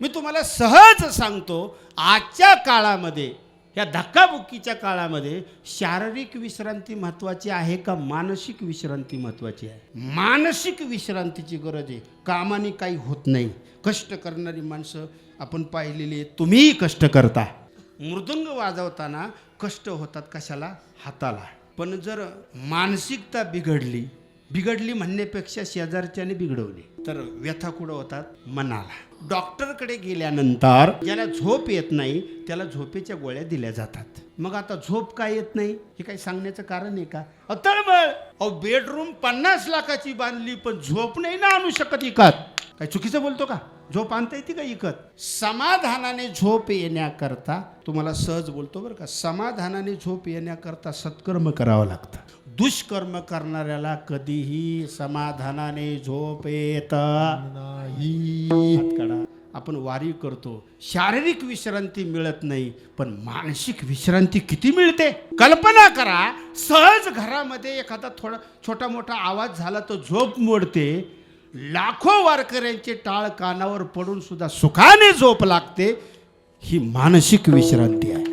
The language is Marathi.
मी तुम्हाला सहज सांगतो आजच्या काळामध्ये या धक्काबुक्कीच्या काळामध्ये शारीरिक विश्रांती महत्वाची आहे का मानसिक विश्रांती महत्वाची आहे? मानसिक विश्रांतीची गरज आहे. कामाने काही होत नाही. कष्ट करणारी माणसं आपण पाहिलेली आहे तुम्हीही कष्ट करता. मृदुंग वाजवताना कष्ट होतात कशाला? हाताला. पण जर मानसिकता बिघडली बिघडली म्हणण्यापेक्षा शेजारच्याने बिघडवली. तर व्यथा कुठं होतात? मनाला. डॉक्टरकडे गेल्यानंतर ज्याला झोप येत नाही त्याला झोपेच्या गोळ्या दिल्या जातात. मग आता झोप काय येत नाही? हे काही सांगण्याचं कारण आहे का? अहो, तळमळ अहो बेडरूम पन्नास लाखाची बांधली पण झोप नाही ना आणू शकत इकत. काय चुकीचं बोलतो का? झोप आणता येते का इकत? समाधानाने झोप येण्याकरता तुम्हाला सहज बोलतो बरं का समाधानाने झोप येण्याकरता सत्कर्म करावं लागतं. दुष्कर्म करणाऱ्याला कधीही समाधानाने झोप येत नाही. आपण वारी करतो. शारीरिक विश्रांती मिळत नाही पण मानसिक विश्रांती किती मिळते? कल्पना करा सहज घरामध्ये एखादा थोडा छोटा मोठा आवाज झाला तर झोप मोडते. लाखो वारकऱ्यांचे टाळ कानावर पडून सुद्धा सुखाने झोप लागते. ही मानसिक विश्रांती आहे.